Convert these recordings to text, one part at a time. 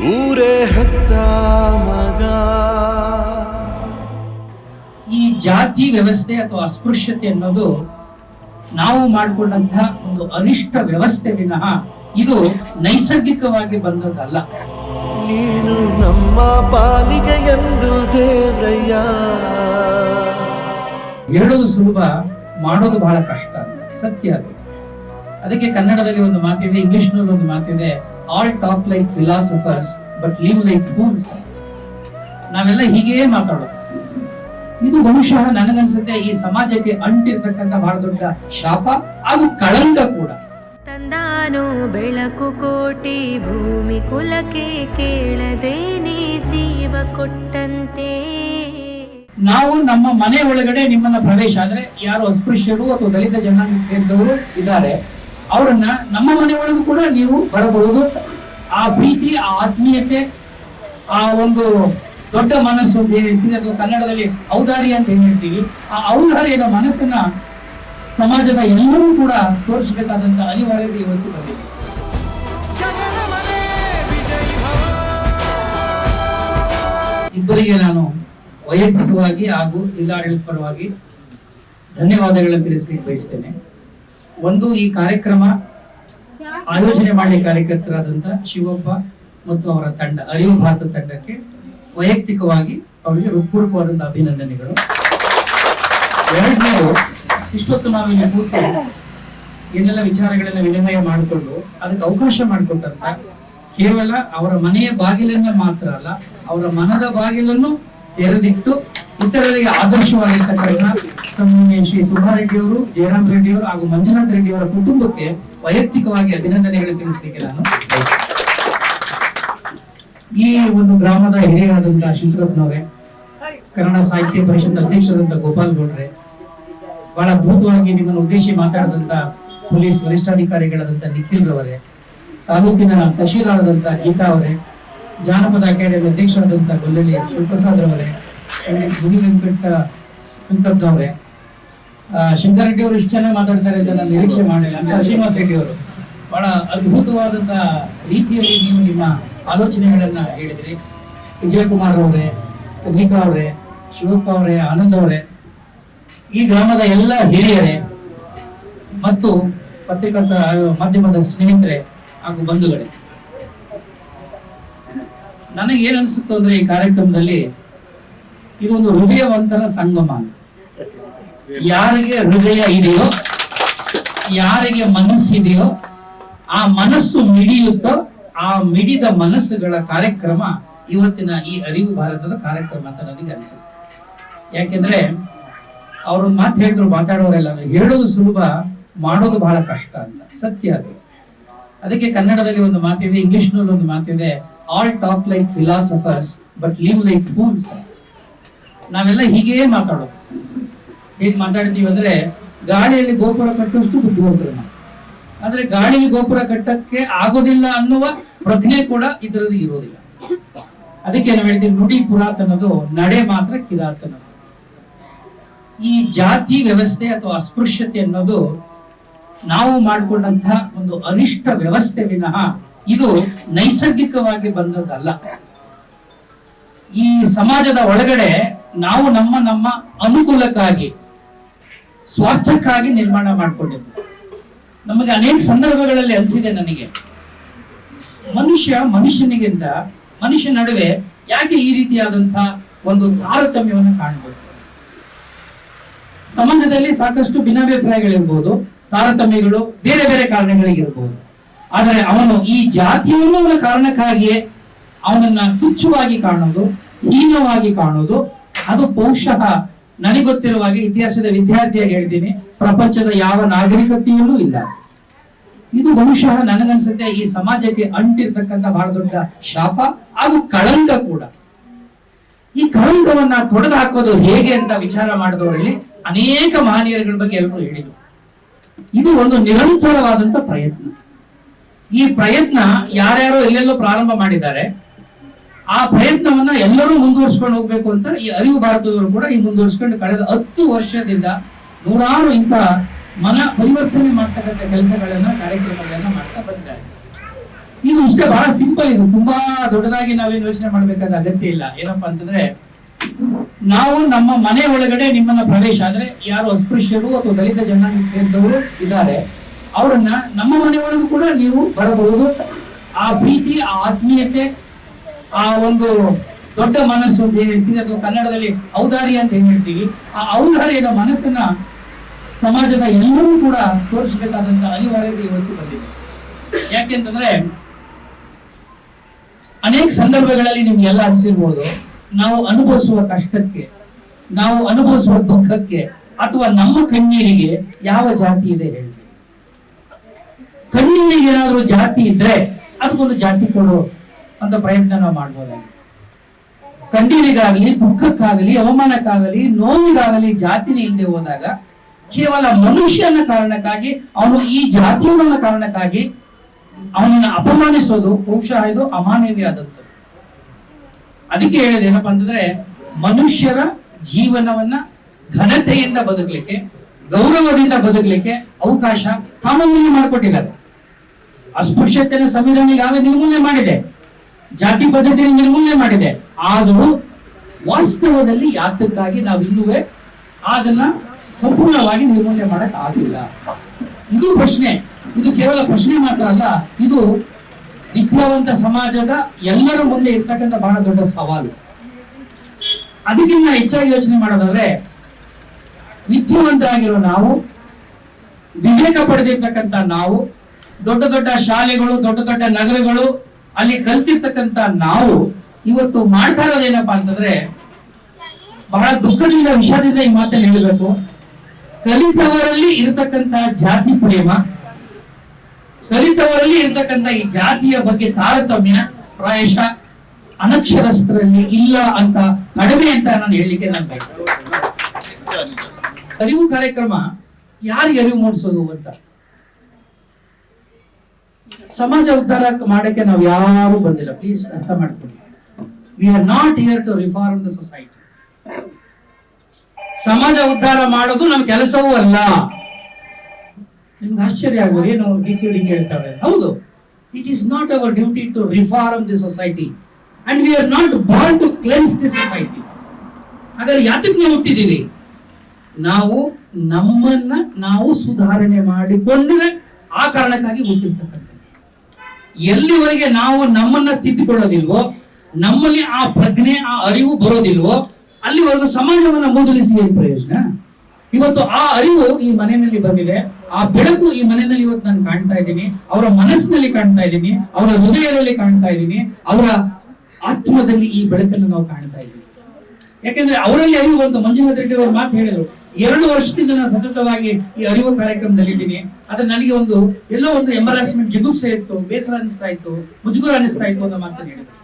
ಊರೇ ಹತ್ತ ಮಗ. ಈ ಜಾತಿ ವ್ಯವಸ್ಥೆ ಅಥವಾ ಅಸ್ಪೃಶ್ಯತೆ ಅನ್ನೋದು ನಾವು ಮಾಡಿಕೊಂಡಂತಹ ಒಂದು ಅನಿಷ್ಟ ವ್ಯವಸ್ಥೆ ವಿನಃ ಇದು ನೈಸರ್ಗಿಕವಾಗಿ ಬಂದದ್ದಲ್ಲ. ನೀನು ನಮ್ಮ ಪಾಲಿಗೆ ಎಂದು ದೇವ್ರಯ್ಯ. ಹೇಳೋದು ಸುಲಭ ಮಾಡೋದು ಬಹಳ ಕಷ್ಟ ಸತ್ಯ ಅದು. ಅದಕ್ಕೆ ಕನ್ನಡದಲ್ಲಿ ಒಂದು ಮಾತಿದೆ ಇಂಗ್ಲಿಷ್ನಲ್ಲಿ ಒಂದು ಮಾತಿದೆ all talk like philosophers but live like fools ನಾವೆಲ್ಲ ಹೀಗೇ ಮಾತಾಡೋದು. ಇದು ಬಹುಶಃ ನನಗನ್ಸುತ್ತೆ ಈ ಸಮಾಜಕ್ಕೆ ಅಂಟಿರ್ತಕ್ಕಂಥ ಬಹಳ ದೊಡ್ಡ ಶಾಪ ಹಾಗೂ ಕಳಂಕ ಕೂಡ. ತಂದಾನು ಬೆಳಕು ಕೋಟಿ ಭೂಮಿ ಕುಲಕ್ಕೆ ಕೇಳದೇನೆ ಜೀವ ಕೊಟ್ಟಂತೆ. ನಾವು ನಮ್ಮ ಮನೆ ಒಳಗಡೆ ನಿಮ್ಮನ್ನ ಪ್ರವೇಶ ಅಂದ್ರೆ ಯಾರು ಅಸ್ಪೃಶ್ಯರು ಅಥವಾ ದಲಿತ ಜನಾಂಗಕ್ಕೆ ಸೇರಿದವರು ಇದ್ದಾರೆ. ಅವರನ್ನ ನಮ್ಮ ಮನೆ ಒಳಗೂ ಕೂಡ ನೀವು ಬರಬಹುದು. ಆ ಪ್ರೀತಿ, ಆ ಆತ್ಮೀಯತೆ, ಆ ಒಂದು ದೊಡ್ಡ ಮನಸ್ಸು ಅಂತ ಅಥವಾ ಕನ್ನಡದಲ್ಲಿ ಔದಾರಿ ಅಂತ ಏನ್ ಹೇಳ್ತೀವಿ ಆ ಔದಾರ್ಯದ ಮನಸ್ಸನ್ನ ಸಮಾಜದ ಎಲ್ಲರೂ ಕೂಡ ತೋರಿಸಬೇಕಾದಂತ ಅನಿವಾರ್ಯತೆ ಇವತ್ತು ಬಂದಿದೆ. ಇಬ್ಬರಿಗೆ ನಾನು ವೈಯಕ್ತಿಕವಾಗಿ ಹಾಗೂ ಜಿಲ್ಲಾಡಳಿತ ಪರವಾಗಿ ಧನ್ಯವಾದಗಳನ್ನು ತಿಳಿಸ್ಲಿಕ್ಕೆ ಬಯಸ್ತೇನೆ. ಒಂದು ಈ ಕಾರ್ಯಕ್ರಮ ಆಯೋಜನೆ ಮಾಡಿ ಕಾರ್ಯಕರ್ತರಾದಂತ ಶಿವಪ್ಪ ಮತ್ತು ಅವರ ತಂಡ, ಅರಿವು ಭಾರತ ತಂಡಕ್ಕೆ ವೈಯಕ್ತಿಕವಾಗಿ ಅವರಿಗೆ ಹೃತ್ಪೂರ್ವಕವಾದಂತಹ ಅಭಿನಂದನೆಗಳು. ಎರಡನೇದು, ಇಷ್ಟೊತ್ತು ನಾವಿಲ್ಲಿ ಕೂತು ಏನೆಲ್ಲ ವಿಚಾರಗಳನ್ನ ವಿನಿಮಯ ಮಾಡಿಕೊಂಡು ಅದಕ್ಕೆ ಅವಕಾಶ ಮಾಡಿಕೊಟ್ಟಂತ ಕೇವಲ ಅವರ ಮನೆಯ ಬಾಗಿಲನ್ನ ಮಾತ್ರ ಅಲ್ಲ, ಅವರ ಮನದ ಬಾಗಿಲನ್ನು ತೆರೆದಿಟ್ಟು ಇತರರಿಗೆ ಆದರ್ಶವಾಗಿರ್ತಕ್ಕಂಥ ಶ್ರೀ ಸುಬ್ಬಾರೆಡ್ಡಿ ಅವರು ಜಯರಾಮ್ ರೆಡ್ಡಿ ಅವರು ಹಾಗೂ ಮಂಜುನಾಥ್ ರೆಡ್ಡಿ ಅವರ ಕುಟುಂಬಕ್ಕೆ ವೈಯಕ್ತಿಕವಾಗಿ ಅಭಿನಂದನೆಗಳು ತಿಳಿಸಲಿಕ್ಕೆ ನಾನು ಈ ಒಂದು ಗ್ರಾಮದ ಹಿರಿಯರಾದಂತಹ ಶಂಕರಪ್ಪನವರೇ ಕನ್ನಡ ಸಾಹಿತ್ಯ ಪರಿಷತ್ ಅಧ್ಯಕ್ಷರಾದಂತಹ ಗೋಪಾಲ್ ಗೌಡ್ರೆ, ಬಹಳ ಅದ್ಭುತವಾಗಿ ನಿಮ್ಮನ್ನು ಉದ್ದೇಶಿ ಮಾತಾಡಿದಂತ ಪೊಲೀಸ್ ವರಿಷ್ಠಾಧಿಕಾರಿಗಳಾದಂತ ನಿಖಿಲ್ ರವರೇ, ತಾಲೂಕಿನ ತಹಶೀಲ್ದಾರದಂತಹ ಗೀತಾ ಅವರೇ, ಜಾನಪದ ಅಕಾಡೆಮಿ ಅಧ್ಯಕ್ಷರಾದಂತಹ ಗೊಲ್ಲಳ್ಳಿ ಶಿವಪ್ರಸಾದ್ ರವರೇ ಗುಡಿ ವೆಂಕಟ ಅವರೇ ರೆಡ್ಡಿ ಅವರು ಇಷ್ಟು ಚೆನ್ನಾಗಿ ಮಾತಾಡ್ತಾರೆ ಅಂತ ನಾನು ನಿರೀಕ್ಷೆ ಮಾಡಿಲ್ಲ ಅಂತ ಶ್ರೀನಿವಾಸ ರೆಡ್ಡಿ ಅವರು. ಬಹಳ ಅದ್ಭುತವಾದಂತಹ ರೀತಿಯಲ್ಲಿ ನೀವು ನಿಮ್ಮ ಆಲೋಚನೆಗಳನ್ನ ಹೇಳಿದ್ರಿ. ವಿಜಯಕುಮಾರ್ ಅವರೇ ಉಮಿಕಾ ಅವರೇ, ಶಿವಪ್ಪ ಅವರೇ, ಆನಂದ್ ಅವರೇ. ಈ ಗ್ರಾಮದ ಎಲ್ಲ ಹಿರಿಯರೇ ಮತ್ತು ಪತ್ರಿಕರ್ತ ಮಾಧ್ಯಮದ ಸ್ನೇಹಿತರೆ ಹಾಗೂ ಬಂಧುಗಳೇ. ನನಗೆ ಏನ್ ಅನ್ಸುತ್ತೋ ಅಂದ್ರೆ ಈ ಕಾರ್ಯಕ್ರಮದಲ್ಲಿ ಇದೊಂದು ಹೃದಯವಂತರ ಸಂಗಮ. ಯಾರಿಗೆ ಹೃದಯ ಇದೆಯೋ, ಯಾರಿಗೆ ಮನಸ್ಸಿದೆಯೋ ಆ ಮನಸ್ಸು ಮಿಡಿಯುತ್ತೋ, ಆ ಮಿಡಿದ ಮನಸ್ಸುಗಳ ಕಾರ್ಯಕ್ರಮ ಇವತ್ತಿನ ಈ ಅರಿವು ಭಾರತದ ಕಾರ್ಯಕ್ರಮ ಅಂತ ನನಗೆ ಅನಿಸುತ್ತೆ. ಯಾಕೆಂದ್ರೆ ಅವರು ಮಾತು ಹೇಳಿದ್ರು ಮಾತಾಡೋರೆಲ್ಲ ಹೇಳೋದು ಸುಲಭ, ಮಾಡೋದು ಬಹಳ ಕಷ್ಟ ಅಂತ. ಸತ್ಯ ಅದು. ಅದಕ್ಕೆ ಕನ್ನಡದಲ್ಲಿ ಒಂದು ಮಾತಿದೆ ಇಂಗ್ಲಿಷ್ನಲ್ಲಿ ಒಂದು ಮಾತಿದೆ all talk like philosophers but live like fools ನಾವೆಲ್ಲ ಹೀಗೇ ಮಾತಾಡೋದು. ಹೇಗೆ ಮಾತಾಡ್ತೀವಿ ಅಂದ್ರೆ ಗಾಳಿಯಲ್ಲಿ ಗೋಪುರ ಕಟ್ಟುವಷ್ಟು ಬುದ್ಧಿವಂತರು ನಾವು. ಅಂದ್ರೆ ಗಾಳಿಯಲ್ಲಿ ಗೋಪುರ ಕಟ್ಟಕ್ಕೆ ಆಗೋದಿಲ್ಲ ಅನ್ನುವ ಪ್ರಜ್ಞೆ ಕೂಡ ಇದರಲ್ಲಿ ಇರೋದಿಲ್ಲ. ಅದಕ್ಕೆ ನಾವು ಹೇಳ್ತೀವಿ ನುಡಿ ಪುರಾತನದು, ನಡೆ ಮಾತ್ರ ಕಿರಾತನದು. ಈ ಜಾತಿ ವ್ಯವಸ್ಥೆ ಅಥವಾ ಅಸ್ಪೃಶ್ಯತೆ ಅನ್ನೋದು ನಾವು ಮಾಡಿಕೊಂಡಂತಹ ಒಂದು ಅನಿಷ್ಟ ವ್ಯವಸ್ಥೆ ವಿನಃ ಇದು ನೈಸರ್ಗಿಕವಾಗಿ ಬಂದದ್ದಲ್ಲ. ಈ ಸಮಾಜದ ಒಳಗಡೆ ನಾವು ನಮ್ಮ ನಮ್ಮ ಅನುಕೂಲಕ್ಕಾಗಿ, ಸ್ವಾರ್ಥಕ್ಕಾಗಿ ನಿರ್ಮಾಣ ಮಾಡಿಕೊಂಡಿದ್ದು ನಮಗೆ ಅನೇಕ ಸಂದರ್ಭಗಳಲ್ಲಿ ಅನಿಸಿದೆ ನನಗೆ. ಮನುಷ್ಯ ಮನುಷ್ಯನಿಗಿಂತ, ಮನುಷ್ಯ ನಡುವೆ ಯಾಕೆ ಈ ರೀತಿಯಾದಂತಹ ಒಂದು ತಾರತಮ್ಯವನ್ನು ಕಾಣಬಹುದು ಸಮಾಜದಲ್ಲಿ ಸಾಕಷ್ಟು ಭಿನ್ನಾಭಿಪ್ರಾಯಗಳಿರ್ಬೋದು, ತಾರತಮ್ಯಗಳು ಬೇರೆ ಬೇರೆ ಕಾರಣಗಳಿಗಿರ್ಬೋದು. ಆದರೆ ಅವನು ಈ ಜಾತಿಯನ್ನು ಅವನ ಕಾರಣಕ್ಕಾಗಿಯೇ ಅವನನ್ನ ತುಚ್ಛವಾಗಿ ಕಾಣೋದು, ಹೀನವಾಗಿ ಕಾಣೋದು ಅದು ಬಹುಶಃ ಗೊತ್ತಿರುವ ಹಾಗೆ ಇತಿಹಾಸದ ವಿದ್ಯಾರ್ಥಿಯಾಗಿ ಹೇಳ್ತೀನಿ. ಪ್ರಪಂಚದ ಯಾವ ನಾಗರಿಕತೆಯಲ್ಲೂ ಇಲ್ಲ. ಇದು ಬಹುಶಃ ನನಗನ್ಸುತ್ತೆ ಈ ಸಮಾಜಕ್ಕೆ ಅಂಟಿರ್ತಕ್ಕಂಥ ಬಹಳ ದೊಡ್ಡ ಶಾಪ ಹಾಗೂ ಕಳಂಕ ಕೂಡ. ಈ ಕಳಂಕವನ್ನ ತೊಡೆದು ಹಾಕೋದು ಹೇಗೆ ಅಂತ ವಿಚಾರ ಮಾಡಿದವರಲ್ಲಿ ಅನೇಕ ಮಹನೀಯರುಗಳ ಬಗ್ಗೆ ಎಲ್ಲರೂ ಹೇಳಿದರು. ಇದು ಒಂದು ನಿರಂತರವಾದಂತ ಪ್ರಯತ್ನ. ಈ ಪ್ರಯತ್ನ ಯಾರ್ಯಾರೋ ಎಲ್ಲೆಲ್ಲೋ ಪ್ರಾರಂಭ ಮಾಡಿದ್ದಾರೆ. ಆ ಪ್ರಯತ್ನವನ್ನ ಎಲ್ಲರೂ ಮುಂದುವರಿಸ್ಕೊಂಡು ಹೋಗ್ಬೇಕು ಅಂತ ಈ ಅರಿವು ಭಾರತದವರು ಕೂಡ ಈ ಮುಂದುವರಿಸ್ಕೊಂಡು ಕಳೆದ ಹತ್ತು ವರ್ಷದಿಂದ ನೂರಾರು ಇಂತಹ ಮನ ಪರಿವರ್ತನೆ ಮಾಡ್ತಕ್ಕಂಥ ಕೆಲಸಗಳನ್ನ, ಕಾರ್ಯಕ್ರಮಗಳನ್ನ ಮಾಡ್ತಾ ಬಂದಿದ್ದಾರೆ. ಇದು ಇಷ್ಟೇ ಬಹಳ ಸಿಂಪಲ್ ಇದು. ತುಂಬಾ ದೊಡ್ಡದಾಗಿ ನಾವೇನು ಯೋಚನೆ ಮಾಡ್ಬೇಕಾದ ಅಗತ್ಯ ಇಲ್ಲ. ಏನಪ್ಪಾ ಅಂತಂದ್ರೆ, ನಾವು ನಮ್ಮ ಮನೆ ಒಳಗಡೆ ನಿಮ್ಮನ್ನ ಪ್ರವೇಶ, ಅಂದ್ರೆ ಯಾರು ಅಸ್ಪೃಶ್ಯರು ಅಥವಾ ದಲಿತ ಜನಾಂಗಕ್ಕೆ ಸೇರಿದವರು ಇದ್ದಾರೆ, ಅವರನ್ನ ನಮ್ಮ ಮನೆ ಒಳಗೂ ಕೂಡ ನೀವು ಬರಬಹುದು. ಆ ಪ್ರೀತಿ, ಆ ಆತ್ಮೀಯತೆ ಆ ಒಂದು ದೊಡ್ಡ ಮನಸ್ಸು ಅಂತ ಹೇಳ್ತೀವಿ ಅಥವಾ ಕನ್ನಡದಲ್ಲಿ ಔದಾರ್ಯ ಅಂತ ಏನ್ ಹೇಳ್ತೀವಿ. ಆ ಔದಾರ್ಯದ ಮನಸ್ಸನ್ನ ಸಮಾಜದ ಎಲ್ಲರೂ ಕೂಡ ತೋರಿಸಬೇಕಾದಂತ ಅನಿವಾರ್ಯತೆ ಇವತ್ತು ಬಂದಿದೆ. ಯಾಕೆಂತಂದ್ರೆ ಅನೇಕ ಸಂದರ್ಭಗಳಲ್ಲಿ ನಿಮ್ಗೆಲ್ಲ ಅನ್ಸಿರ್ಬೋದು. ನಾವು ಅನುಭವಿಸುವ ಕಷ್ಟಕ್ಕೆ, ನಾವು ಅನುಭವಿಸುವ ದುಃಖಕ್ಕೆ, ಅಥವಾ ನಮ್ಮ ಕಣ್ಣೀರಿಗೆ ಯಾವ ಜಾತಿ ಇದೆ ಹೇಳಿ. ಕಣ್ಣೀರಿಗೆ ಏನಾದ್ರೂ ಜಾತಿ ಇದ್ರೆ ಅದಕ್ಕೊಂದು ಜಾತಿ ಕೊಡು. ಅಂತ ಪ್ರಯತ್ನ ನಾವು ಮಾಡ್ಬೋದಾಗಿದೆ. ಕಣ್ಣೀರಿಗಾಗಲಿ, ದುಃಖಕ್ಕಾಗಲಿ, ಅವಮಾನಕ್ಕಾಗಲಿ, ನೋವಿಗಾಗಲಿ, ಜಾತಿನೇ ಇಲ್ಲದೆ ಹೋದಾಗ ಕೇವಲ ಮನುಷ್ಯನ ಕಾರಣಕ್ಕಾಗಿ, ಅವನು ಈ ಜಾತಿಯವನ ಕಾರಣಕ್ಕಾಗಿ ಅವನನ್ನ ಅಪಮಾನಿಸೋದು ಬಹುಶಃ ಇದು ಅಮಾನವೀಯ ಆದದ್ದು ಅದಕ್ಕೆ ಹೇಳಿದೆ ಏನಪ್ಪಾ ಅಂತಂದ್ರೆ, ಮನುಷ್ಯರ ಜೀವನವನ್ನ ಘನತೆಯಿಂದ ಬದುಕಲಿಕ್ಕೆ, ಗೌರವದಿಂದ ಬದುಕಲಿಕ್ಕೆ ಅವಕಾಶ ಕಾಮನ್ ಮಾಡಿಕೊಟ್ಟಿದ್ದಾರೆ. ಅಸ್ಪೃಶ್ಯತೆಯ ಸಂವಿಧಾನ ಈಗಾಗಲೇ ನಿರ್ಮೂಲನೆ ಮಾಡಿದೆ. ಜಾತಿ ಪದ್ಧತಿಯನ್ನು ನಿರ್ಮೂಲನೆ ಮಾಡಿದೆ. ಆದರೂ ವಾಸ್ತವದಲ್ಲಿ ಯಾತಕ್ಕಾಗಿ ನಾವು ಇನ್ನುವೇ ಅದನ್ನ ಸಂಪೂರ್ಣವಾಗಿ ನಿರ್ಮೂಲನೆ ಮಾಡಕ್ ಆಗಿಲ್ಲ. ಇದು ಪ್ರಶ್ನೆ. ಇದು ಕೇವಲ ಪ್ರಶ್ನೆ ಮಾತ್ರ ಅಲ್ಲ, ಇದು ವಿದ್ಯಾವಂತ ಸಮಾಜದ ಎಲ್ಲರ ಮುಂದೆ ಇರ್ತಕ್ಕಂಥ ಬಹಳ ದೊಡ್ಡ ಸವಾಲು. ಅದಕ್ಕಿಂತ ಹೆಚ್ಚಾಗಿ ಯೋಚನೆ ಮಾಡೋದಾದ್ರೆ, ವಿದ್ಯಾವಂತರಾಗಿರೋ ನಾವು, ವಿವೇಕ ಪಡೆದಿರ್ತಕ್ಕಂಥ ನಾವು, ದೊಡ್ಡ ದೊಡ್ಡ ಶಾಲೆಗಳು, ದೊಡ್ಡ ದೊಡ್ಡ ನಗರಗಳು ಅಲ್ಲಿ ಕಲ್ತಿರ್ತಕ್ಕಂತ ನಾವು ಇವತ್ತು ಮಾಡ್ತಾ ಇರೋದೇನಪ್ಪಾ ಅಂತಂದ್ರೆ ಬಹಳ ದುಃಖದಿಂದ, ವಿಷಾದದಿಂದ ಈ ಮಾತಲ್ಲಿ ಹೇಳಬೇಕು. ಕಲಿತವರಲ್ಲಿ ಇರತಕ್ಕಂತ ಜಾತಿ ಪ್ರೇಮ, ಕಲಿತವರಲ್ಲಿ ಇರತಕ್ಕಂತ ಈ ಜಾತಿಯ ಬಗ್ಗೆ ತಾರತಮ್ಯ, ಪ್ರಾಯಶ, ಅನಕ್ಷರಸ್ಥರಲ್ಲಿ ಇಲ್ಲ ಅಂತ ಕಡಿಮೆ ಅಂತ ನಾನು ಹೇಳಲಿಕ್ಕೆ ನಾನು ಬಯಸ್ತೇನೆ. ಅರಿವು ಕಾರ್ಯಕ್ರಮ ಯಾರಿಗೆ ಅರಿವು ಮೂಡಿಸೋದು ಅಂತ? ಸಮಾಜ ಉದ್ಧಾರ ಮಾಡಕ್ಕೆ ನಾವು ಯಾರು ಬಂದಿಲ್ಲ. ಪ್ಲೀಸ್ ಅರ್ಥ ಮಾಡ್ಕೊಳ್ಳಿ. We are not here to reform the society ಸಮಾಜ ಉದ್ಧಾರ ಮಾಡೋದು ನಮ್ಮ ಕೆಲಸವೂ ಅಲ್ಲ. ನಿಮ್ಗೆ ಆಶ್ಚರ್ಯ ಆಗ್ಬೋದು, ಏನು ಡಿ ಸಿ ಹಿಂಗೆ ಹೇಳ್ತಾರೆ? ಹೌದು. It is not our duty to reform the society and we are not born to cleanse the society ಹಾಗಾದ್ರೆ ಯಾತಕ್ಕೆ ನಾವು ಹುಟ್ಟಿದ್ದೀವಿ ನಾವು ನಮ್ಮನ್ನ ನಾವು ಸುಧಾರಣೆ ಮಾಡಿಕೊಂಡ್ರೆ ಆ ಕಾರಣಕ್ಕಾಗಿ ಹುಟ್ಟಿರ್ತಕ್ಕಂಥ ಎಲ್ಲಿವರೆಗೆ ನಾವು ನಮ್ಮನ್ನ ತಿದ್ದುಕೊಳ್ಳೋದಿಲ್ವೋ, ನಮ್ಮಲ್ಲಿ ಆ ಪ್ರಜ್ಞೆ, ಆ ಅರಿವು ಬರೋದಿಲ್ವೋ, ಅಲ್ಲಿವರೆಗೂ ಸಮಾಜವನ್ನ ಮೂದಲಿಸಿ ಏನ್ ಪ್ರಯೋಜನ? ಇವತ್ತು ಆ ಅರಿವು ಈ ಮನೆಯಲ್ಲಿ ಬಂದಿದೆ. ಆ ಬೆಳಕು ಈ ಮನೆಯಲ್ಲಿ ಇವತ್ತು ನಾನು ಕಾಣ್ತಾ ಇದ್ದೀನಿ. ಅವರ ಮನಸ್ಸಿನಲ್ಲಿ ಕಾಣ್ತಾ ಇದ್ದೀನಿ. ಅವರ ಹೃದಯದಲ್ಲಿ ಕಾಣ್ತಾ ಇದ್ದೀನಿ. ಅವರ ಆತ್ಮದಲ್ಲಿ ಈ ಬೆಳಕನ್ನು ನಾವು ಕಾಣ್ತಾ ಇದ್ದೀವಿ. ಯಾಕೆಂದ್ರೆ ಅವರಲ್ಲಿ ಅರಿವು ಬಂತು. ಮಂಜುನಾಥ್ ರೆಡ್ಡಿ ಅವರು ಮಾತು ಹೇಳಿದ್ರು. ಎರಡು ವರ್ಷದಿಂದ ನಾನು ಸತತವಾಗಿ ಈ ಅರಿವು ಕಾರ್ಯಕ್ರಮದಲ್ಲಿ ಇದ್ದೀನಿ ಆದ್ರೆ ನನಗೆ ಒಂದು ಎಲ್ಲೋ ಒಂದು ಎಂಬರಾಸ್ಮೆಂಟ್ ಜಿಗುಪ್ಸೆ ಇತ್ತು, ಬೇಸರ ಅನಿಸ್ತಾ ಇತ್ತು, ಮುಜುಗುರ ಅನಿಸ್ತಾ ಇತ್ತು ಅನ್ನೋ ಮಾತನ್ನು ಹೇಳಿದ್ರು.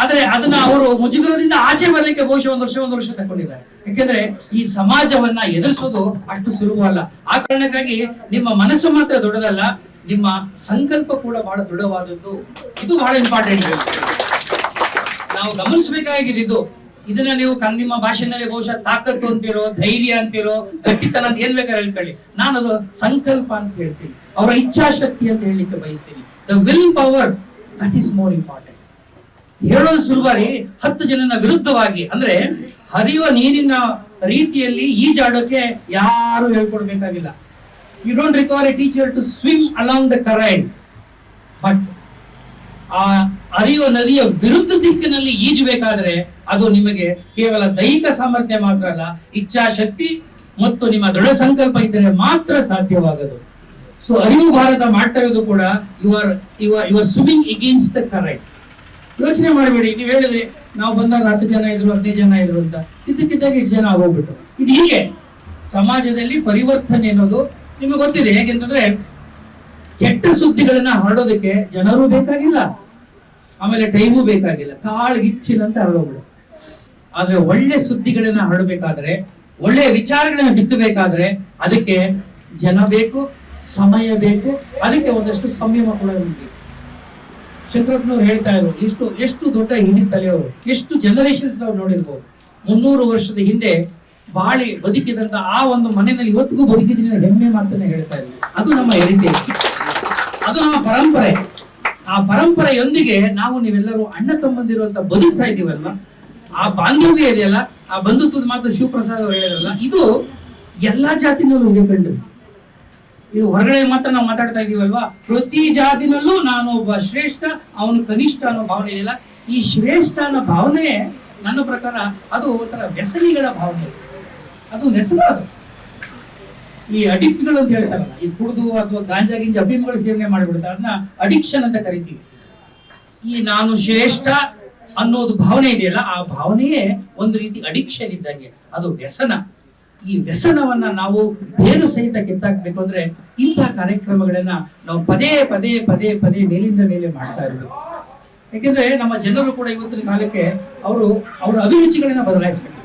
ಆದ್ರೆ ಅದನ್ನ ಅವರು ಮುಜುಗರದಿಂದ ಆಚೆ ಬರ್ಲಿಕ್ಕೆ ಬಹುಶಃ ಒಂದು ವರ್ಷ ಒಂದು ವರ್ಷ ತಗೊಂಡಿದ್ದಾರೆ ಯಾಕೆಂದ್ರೆ ಈ ಸಮಾಜವನ್ನ ಎದುರಿಸೋದು ಅಷ್ಟು ಸುಲಭ ಅಲ್ಲ. ಆ ಕಾರಣಕ್ಕಾಗಿ ನಿಮ್ಮ ಮನಸ್ಸು ಮಾತ್ರ ದೊಡ್ಡದಲ್ಲ, ನಿಮ್ಮ ಸಂಕಲ್ಪ ಕೂಡ ಬಹಳ ದೃಢವಾದದ್ದು. ಇದು ಬಹಳ ಇಂಪಾರ್ಟೆಂಟ್ ನಾವು ಗಮನಿಸಬೇಕಾಗಿದ್ದು ಇದನ್ನ ನೀವು ನಿಮ್ಮ ಭಾಷೆನಲ್ಲಿ ಬಹುಶಃ ತಾಕತ್ತು ಅಂತಿರೋ, ಧೈರ್ಯ ಅಂತಿರೋ, ಗಟ್ಟಿತನ ಅಂತ ಏನ್ ಬೇಕಾದ್ರೆ ಹೇಳ್ಕೊಳ್ಳಿ. ನಾನು ಅದು ಸಂಕಲ್ಪ ಅಂತ ಹೇಳ್ತೀನಿ. ಅವರ ಇಚ್ಛಾಶಕ್ತಿ ಅಂತ ಹೇಳಲಿಕ್ಕೆ ಬಯಸ್ತೀನಿ. The will power that is more important ಹೇಳೋದು ಸುಲಭರಿ, ಹತ್ತು ಜನನ ವಿರುದ್ಧವಾಗಿ. ಅಂದ್ರೆ, ಹರಿಯುವ ನೀರಿನ ರೀತಿಯಲ್ಲಿ ಈಜಾಡೋಕೆ ಯಾರು ಹೇಳ್ಕೊಡ್ಬೇಕಾಗಿಲ್ಲ. You don't require a teacher to swim along the current but ಆ ಹರಿಯುವ ನದಿಯ ವಿರುದ್ಧ ದಿಕ್ಕಿನಲ್ಲಿ ಈಜಬೇಕಾದ್ರೆ ಅದು ನಿಮಗೆ ಕೇವಲ ದೈಹಿಕ ಸಾಮರ್ಥ್ಯ ಮಾತ್ರ ಅಲ್ಲ, ಇಚ್ಛಾಶಕ್ತಿ ಮತ್ತು ನಿಮ್ಮ ದೃಢ ಸಂಕಲ್ಪ ಇದ್ದರೆ ಮಾತ್ರ ಸಾಧ್ಯವಾಗದು. ಸೊ ಅರಿವು ಭಾರತ ಮಾಡ್ತಾ ಇರೋದು ಕೂಡ your your your swimming against the current ಯೋಚನೆ ಮಾಡಬೇಡಿ, ನೀವು ಹೇಳಿದ್ರಿ ನಾವು ಬಂದಾಗ ಹತ್ತು ಜನ ಇದ್ರು, ಹದಿನೈದು ಜನ ಇದ್ರು ಅಂತ. ಇದ್ದಕ್ಕಿದ್ದಾಗ ಇಷ್ಟು ಜನ ಆಗೋಗ್ಬಿಟ್ಟು ಇದು ಹೀಗೆ. ಸಮಾಜದಲ್ಲಿ ಪರಿವರ್ತನೆ ಅನ್ನೋದು ನಿಮಗೆ ಗೊತ್ತಿದೆ. ಹೇಗೆಂತಂದ್ರೆ ಕೆಟ್ಟ ಸುದ್ದಿಗಳನ್ನ ಹರಡೋದಕ್ಕೆ ಜನರು ಬೇಕಾಗಿಲ್ಲ. ಆಮೇಲೆ ಟೈಮು ಬೇಕಾಗಿಲ್ಲ. ಕಾಳು ಹಿಚ್ಚಿನಂತ ಹರಡೋಗ್ಬಿಡು ಆದ್ರೆ ಒಳ್ಳೆ ಸುದ್ದಿಗಳನ್ನ ಹರಡಬೇಕಾದ್ರೆ ಒಳ್ಳೆಯ ವಿಚಾರಗಳನ್ನ ಬಿತ್ತಬೇಕಾದ್ರೆ ಅದಕ್ಕೆ ಜನ ಬೇಕು, ಸಮಯ ಬೇಕು, ಅದಕ್ಕೆ ಒಂದಷ್ಟು ಸಂಯಮ ಕೂಡ ಬೇಕು ಶಂಕರಪ್ಪನವ್ರು ಹೇಳ್ತಾ ಇದ್ರು ಎಷ್ಟು ಎಷ್ಟು ದೊಡ್ಡ ಹಿಂದಿನ ತಲೆಯವರು, ಎಷ್ಟು ಜನರೇಷನ್ಸ್ ನಾವು ನೋಡಿರ್ಬೋದು. ಮುನ್ನೂರು ವರ್ಷದ ಹಿಂದೆ ಬಾಳಿ ಬದುಕಿದಂತ ಆ ಒಂದು ಮನೆಯಲ್ಲಿ ಇವತ್ತಿಗೂ ಬದುಕಿದ್ದೀನಿ ಹೆಮ್ಮೆ ಮಾತನ್ನ ಹೇಳ್ತಾ ಇದ್ವಿ ಅದು ನಮ್ಮ ಹೆರಿಟೇಜ್ ಅದು ನಮ್ಮ ಪರಂಪರೆ. ಆ ಪರಂಪರೆಯೊಂದಿಗೆ ನಾವು ನೀವೆಲ್ಲರೂ ಅಣ್ಣ ತಮ್ಮಂದಿರುವಂತ ಬದುಕ್ತಾ ಇದ್ದೀವಲ್ವ? ಆ ಬಾಂಧವ್ಯ ಇದೆಯಲ್ಲ, ಆ ಬಂಧುತ್ವದ ಮಾತು ಶಿವಪ್ರಸಾದ್ ಅವರು ಹೇಳಿದ್ರಲ್ಲ, ಇದು ಎಲ್ಲಾ ಜಾತಿನಲ್ಲೂ ಕಂಡು. ಇದು ಹೊರಗಡೆ ಮಾತ್ರ ನಾವು ಮಾತಾಡ್ತಾ ಇದೀವಲ್ವಾ ಪ್ರತಿ ಜಾತಿನಲ್ಲೂ ನಾನು ಒಬ್ಬ ಶ್ರೇಷ್ಠ, ಅವನು ಕನಿಷ್ಠ ಅನ್ನೋ ಭಾವನೆ ಇದೆಯಲ್ಲ. ಈ ಶ್ರೇಷ್ಠ ಅನ್ನೋ ಭಾವನೆ ನನ್ನ ಪ್ರಕಾರ ಅದು ಒಂಥರ ವ್ಯಸನಿಗಳ ಭಾವನೆ. ಅದು ವ್ಯಸನ ಅದು. ಈ ಅಡಿಕ್ಟ್ಗಳು ಅಂತ ಹೇಳ್ತಾರಲ್ಲ, ಈ ಕುಡಿದು ಅಥವಾ ಗಾಂಜಾ ಗಿಂಜ ಅಭಿಮಗಳು ಸೇವನೆ ಮಾಡಿಬಿಡ್ತಾರೆ, ಅದನ್ನ ಅಡಿಕ್ಷನ್ ಅಂತ ಕರಿತೀವಿ. ಈ ನಾನು ಶ್ರೇಷ್ಠ ಅನ್ನೋದು ಭಾವನೆ ಇದೆಯಲ್ಲ, ಆ ಭಾವನೆಯೇ ಒಂದು ರೀತಿ ಅಡಿಕ್ಷನ್ ಇದ್ದಂಗೆ. ಅದು ವ್ಯಸನ. ಈ ವ್ಯಸನವನ್ನ ನಾವು ಬೇರು ಸಹಿತ ಕಿತ್ತಾಕ್ಬೇಕು ಅಂದ್ರೆ ಇಂತಹ ಕಾರ್ಯಕ್ರಮಗಳನ್ನ ನಾವು ಪದೇ ಪದೇ ಪದೇ ಪದೇ ಮೇಲಿಂದ ಮೇಲೆ ಮಾಡ್ತಾ ಇರೋದು. ಯಾಕೆಂದ್ರೆ ನಮ್ಮ ಜನರು ಕೂಡ ಇವತ್ತಿನ ಕಾಲಕ್ಕೆ ಅವರು ಅವರ ಅಭಿರುಚಿಗಳನ್ನ ಬದಲಾಯಿಸಬೇಕು.